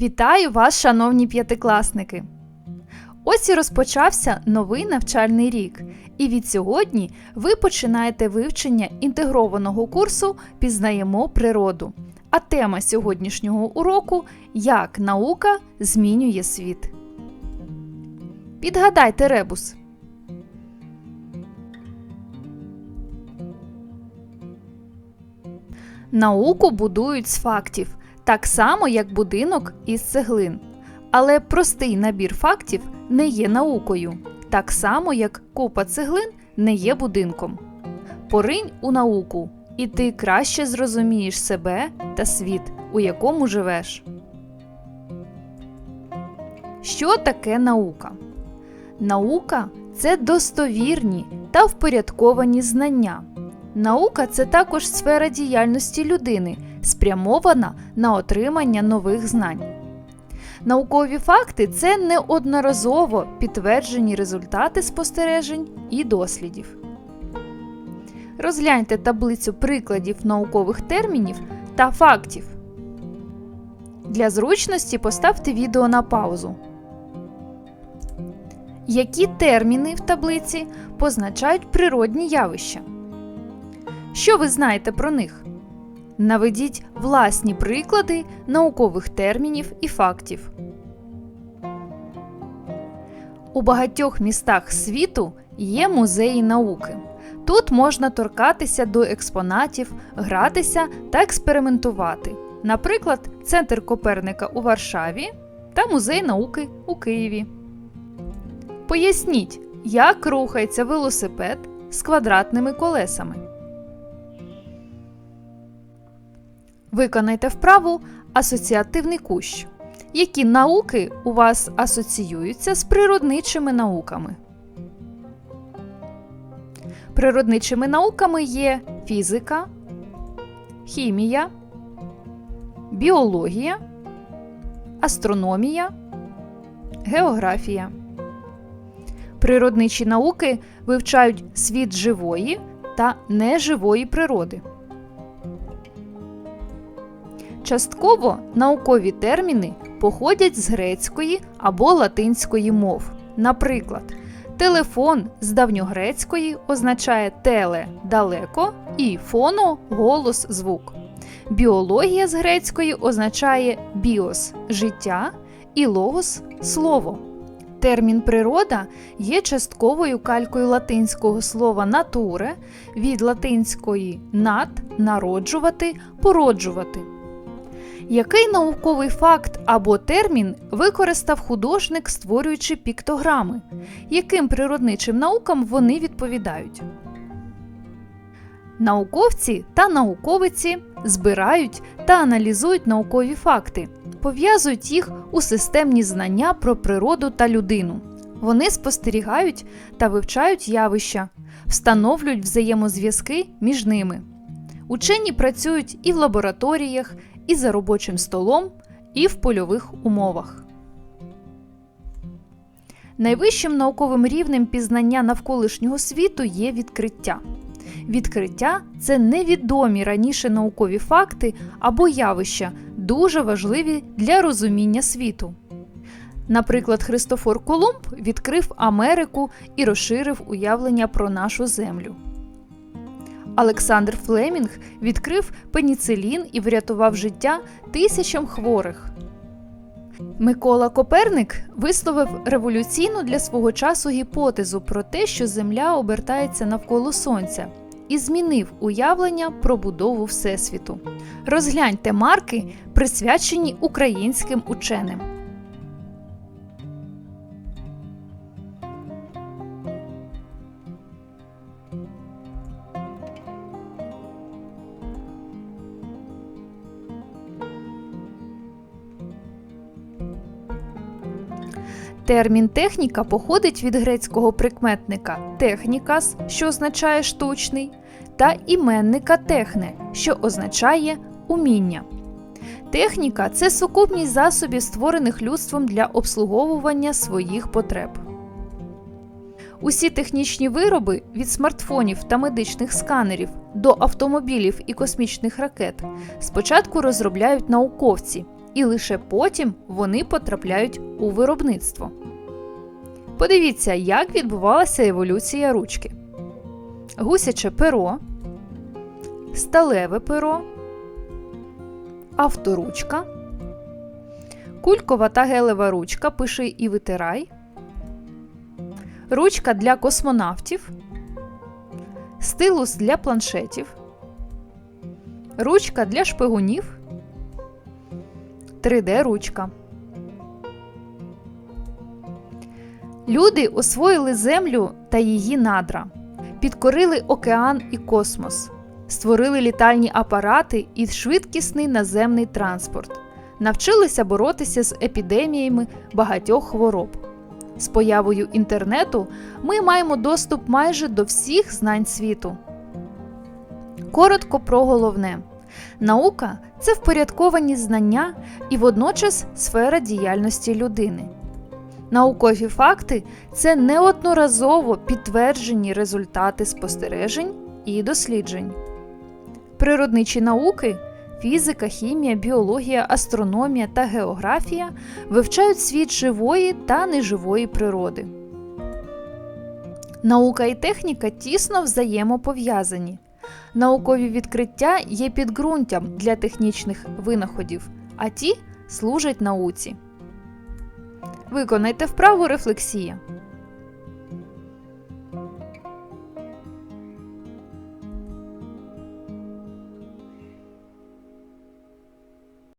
Вітаю вас, шановні п'ятикласники! Ось і розпочався новий навчальний рік, і від сьогодні ви починаєте вивчення інтегрованого курсу Пізнаємо природу. А тема сьогоднішнього уроку Як наука змінює світ. Підгадайте ребус. Науку будують з фактів, так само як будинок із цеглин. Але простий набір фактів не є наукою, так само як купа цеглин не є будинком. Поринь у науку, і ти краще зрозумієш себе та світ, у якому живеш. Що таке наука? Наука це достовірні та впорядковані знання. Наука це також сфера діяльності людини, спрямована на отримання нових знань. Наукові факти це неодноразово підтверджені результати спостережень і дослідів. Розгляньте таблицю прикладів наукових термінів та фактів. Для зручності поставте відео на паузу. Які терміни в таблиці позначають природні явища? Що ви знаєте про них? Наведіть власні приклади наукових термінів і фактів. У багатьох містах світу є музеї науки. Тут можна торкатися до експонатів, гратися та експериментувати. Наприклад, Центр Коперника у Варшаві та Музей науки у Києві. Поясніть, як рухається велосипед з квадратними колесами. Виконайте вправу асоціативний кущ. Які науки у вас асоціюються з природничими науками? Природничими науками є фізика, хімія, біологія, астрономія, географія. Природничі науки вивчають світ живої та неживої природи. Частково наукові терміни походять з грецької або латинської мов. Наприклад, телефон з давньогрецької означає теле далеко і фоно голос звук. Біологія з грецької означає біос життя і логос слово. Термін природа є частковою калькою латинського слова натуре від латинської над народжувати, породжувати. Який науковий факт або термін використав художник, створюючи піктограми? Яким природничим наукам вони відповідають? Науковці та науковиці збирають та аналізують наукові факти, пов'язують їх у системні знання про природу та людину. Вони спостерігають та вивчають явища, встановлюють взаємозв'язки між ними. Учені працюють і в лабораторіях, і за робочим столом, і в польових умовах. Найвищим науковим рівнем пізнання навколишнього світу є відкриття. Відкриття це невідомі раніше наукові факти або явища, дуже важливі для розуміння світу. Наприклад, Христофор Колумб відкрив Америку і розширив уявлення про нашу землю. Олександр Флемінг відкрив пеніцилін і врятував життя тисячам хворих. Микола Коперник висловив революційну для свого часу гіпотезу про те, що Земля обертається навколо Сонця, і змінив уявлення про будову Всесвіту. Розгляньте марки, присвячені українським ученим. Термін техніка походить від грецького прикметника технікас, що означає штучний, та іменника техне, що означає уміння. Техніка це сукупність засобів, створених людством для обслуговування своїх потреб. Усі технічні вироби від смартфонів та медичних сканерів до автомобілів і космічних ракет спочатку розробляють науковці і лише потім вони потрапляють у виробництво. Подивіться, як відбувалася еволюція ручки: гусяче перо, сталеве перо, авторучка, кулькова та гелева ручка пиши і витирай, ручка для космонавтів, стилус для планшетів, ручка для шпигунів, 3D ручка. Люди освоїли землю та її надра, підкорили океан і космос, створили літальні апарати і швидкісний наземний транспорт, навчилися боротися з епідеміями багатьох хвороб. З появою інтернету ми маємо доступ майже до всіх знань світу. Коротко про головне. Наука це впорядковані знання і водночас сфера діяльності людини. Наукові факти це неодноразово підтверджені результати спостережень і досліджень. Природничі науки фізика, хімія, біологія, астрономія та географія вивчають світ живої та неживої природи. Наука і техніка тісно взаємопов'язані. Наукові відкриття є підґрунтям для технічних винаходів, а ті служать науці. Виконайте вправу рефлексія.